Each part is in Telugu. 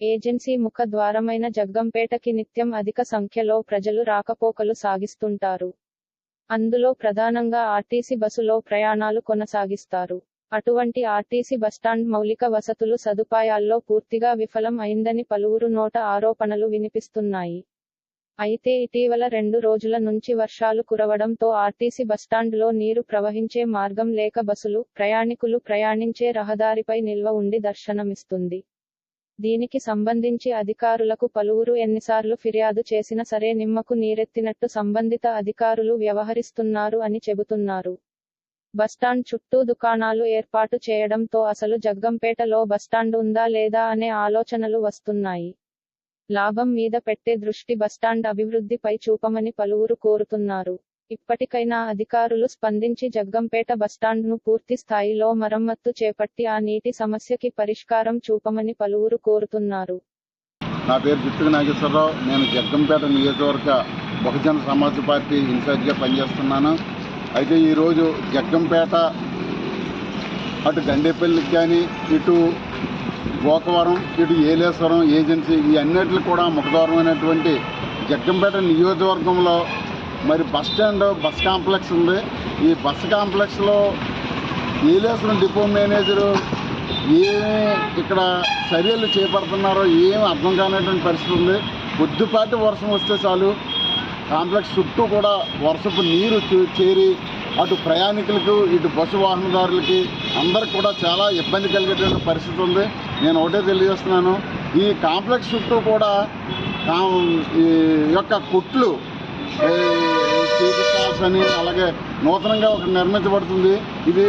ఏజెన్సీ ముఖ ద్వారమైన జగ్గంపేటకి నిత్యం అధిక సంఖ్యలో ప్రజలు రాకపోకలు సాగిస్తుంటారు. అందులో ప్రధానంగా ఆర్టీసీ బస్సులో ప్రయాణాలు కొనసాగిస్తారు. అటువంటి ఆర్టీసీ బస్టాండ్ మౌలిక వసతులు సదుపాయాల్లో పూర్తిగా విఫలం అయిందని పలువురు నోట ఆరోపణలు వినిపిస్తున్నాయి. అయితే ఇటీవల రెండు రోజుల నుంచి వర్షాలు కురవడంతో ఆర్టీసీ బస్టాండ్లో నీరు ప్రవహించే మార్గం లేక బస్సులు ప్రయాణికులు ప్రయాణించే రహదారిపై నిల్వ ఉండి దర్శనమిస్తుంది. దీనికి సంబంధించి అధికారులకు పలువురు ఎన్నిసార్లు ఫిర్యాదు చేసినా సరే నిమ్మకు నీరెత్తినట్టు సంబంధిత అధికారులు వ్యవహరిస్తున్నారు అని చెబుతున్నారు. బస్టాండ్ చుట్టూ దుకాణాలు ఏర్పాటు చేయడంతో అసలు జగ్గంపేటలో బస్టాండ్ ఉందా లేదా అనే ఆలోచనలు వస్తున్నాయి. లాభం మీద పెట్టే దృష్టి బస్టాండ్ అభివృద్ధిపై చూపమని పలువురు కోరుతున్నారు. ఇప్పటికైనా అధికారులు స్పందించి జగ్గంపేట బస్టాండ్ను పూర్తి స్థాయిలో మరమ్మత్తు చేపట్టి ఆ నీటి సమస్యకి పరిష్కారం చూపమని పలువురు కోరుతున్నారు. నా పేరు జుట్టుకు నాగేశ్వరరావు. నేను జగ్గంపేట నియోజకవర్గ బహుజన సమాజ్ పార్టీ ఇన్ఛార్జిగా పనిచేస్తున్నాను. అయితే ఈరోజు జగ్గంపేట అటు గండేపల్లికి కానీ ఇటు గోకవరం ఇటు ఏలేశ్వరం ఏజెన్సీ ఈ అన్నిటికి కూడా ముఖదూరమైనటువంటి జగ్గంపేట నియోజకవర్గంలో మరి బస్ స్టాండ్ బస్ కాంప్లెక్స్ ఉంది. ఈ బస్ కాంప్లెక్స్లో నీలేశ్వరం డిపో మేనేజరు ఏమి ఇక్కడ చర్యలు చేపడుతున్నారో ఏం అర్థం కానటువంటి పరిస్థితి ఉంది. కొద్దిపాటి వర్షం వస్తే చాలు. కాంప్లెక్స్ చుట్టూ కూడా వర్షపు నీరు చేరి అటు ప్రయాణికులకు ఇటు బస్సు వాహనదారులకి అందరికి కూడా చాలా ఇబ్బంది కలిగేటువంటి పరిస్థితి ఉంది. నేను ఒకటే తెలియజేస్తున్నాను. ఈ కాంప్లెక్స్ చుట్టూ కూడా ఈ యొక్క కుట్లు ఈ టీవీ స్టాల్స్ అని అలాగే నూతనంగా ఒక నిర్మించబడుతుంది. ఇది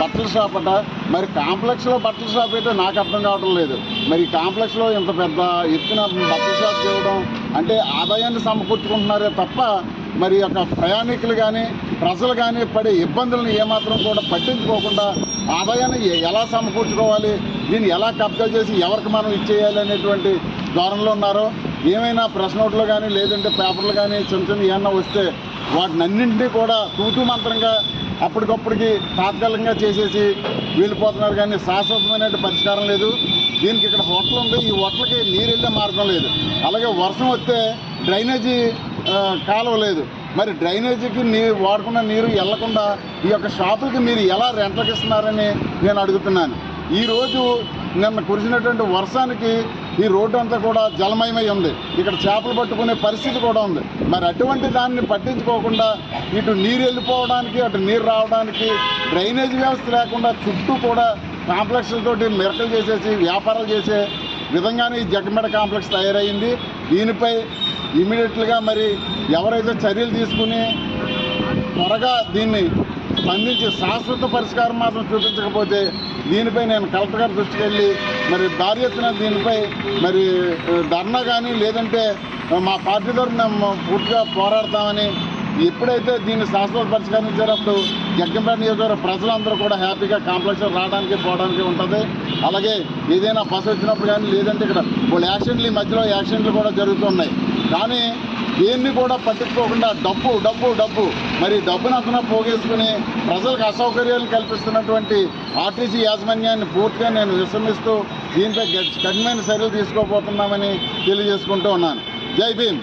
బట్టల షాప్ అట. మరి కాంప్లెక్స్లో బట్టల షాప్ అయితే నాకు అర్థం కావడం లేదు. మరి కాంప్లెక్స్లో ఇంత పెద్ద ఎత్తున బట్టల షాప్ చేయడం అంటే ఆదాయాన్ని సమకూర్చుకుంటున్నారే తప్ప మరి యొక్క ప్రయాణికులు కానీ ప్రజలు కానీ పడే ఇబ్బందులను ఏమాత్రం కూడా పట్టించుకోకుండా ఆదాయాన్ని ఎలా సమకూర్చుకోవాలి దీన్ని ఎలా కబ్జా చేసి ఎవరికి మనం ఇచ్చేయాలి అనేటువంటి ధోరణిలో ఉన్నారో. ఏమైనా ప్రెస్ నోట్లు కానీ లేదంటే పేపర్లు కానీ చిన్న చిన్న ఏమన్నా వస్తే వాటిని అన్నింటినీ కూడా తూతూ మంత్రంగా అప్పటికప్పటికి తాత్కాలికంగా చేసేసి వెళ్ళిపోతున్నారు కానీ శాశ్వతమైన పరిష్కారం లేదు. దీనికి ఇక్కడ హోటల్ ఉంది. ఈ హోటల్కి నీరు వెళ్ళే మార్గం లేదు. అలాగే వర్షం వస్తే డ్రైనేజీ కాలువ లేదు. మరి డ్రైనేజీకి నీరు వాడుకున్న నీరు వెళ్ళకుండా ఈ యొక్క షాపులకి మీరు ఎలా రెంట్లకు ఇస్తున్నారని నేను అడుగుతున్నాను. ఈరోజు నిన్న కురిసినటువంటి వర్షానికి ఈ రోడ్డు అంతా కూడా జలమయమై ఉంది. ఇక్కడ చేపలు పట్టుకునే పరిస్థితి కూడా ఉంది. మరి అటువంటి దాన్ని పట్టించుకోకుండా ఇటు నీరు వెళ్ళిపోవడానికి అటు నీరు రావడానికి డ్రైనేజ్ వ్యవస్థ లేకుండా చుట్టూ కూడా కాంప్లెక్స్లతోటి మిరకలు చేసేసి వ్యాపారాలు చేసే విధంగానే ఈ జగమెడ కాంప్లెక్స్ తయారైంది. దీనిపై ఇమీడియట్గా మరి ఎవరైతే చర్యలు తీసుకుని త్వరగా దీన్ని స్పందించి శాశ్వత పరిష్కారం మాత్రం చూపించకపోతే దీనిపై నేను కలెక్టర్ గారి దృష్టికి వెళ్ళి మరి భారీ ఎత్తున దీనిపై మరి ధర్నా కానీ లేదంటే మా పార్టీ తరఫున మేము పూర్తిగా పోరాడతామని ఎప్పుడైతే దీన్ని శాశ్వత పరిష్కారం ఇచ్చేటప్పుడు జగ్గంపేట నియోజకవర్గ ప్రజలందరూ కూడా హ్యాపీగా కాంప్లెక్స్ రావడానికి పోవడానికి ఉంటుంది. అలాగే ఏదైనా బస్సు వచ్చినప్పుడు కానీ లేదంటే ఇక్కడ వాళ్ళు యాక్సిడెంట్లు ఈ మధ్యలో యాక్సిడెంట్లు కూడా జరుగుతున్నాయి. కానీ దేన్ని కూడా పట్టించుకోకుండా డబ్బు డబ్బు డబ్బు. మరి డబ్బును అతను పోగేసుకుని ప్రజలకు అసౌకర్యాలు కల్పిస్తున్నటువంటి ఆర్టీసీ యాజమాన్యాన్ని పూర్తిగా నేను విశ్రమిస్తూ దీంట్లో కఠినమైన చర్యలు తీసుకోబోతున్నామని తెలియజేసుకుంటూ ఉన్నాను. జై భీమ్.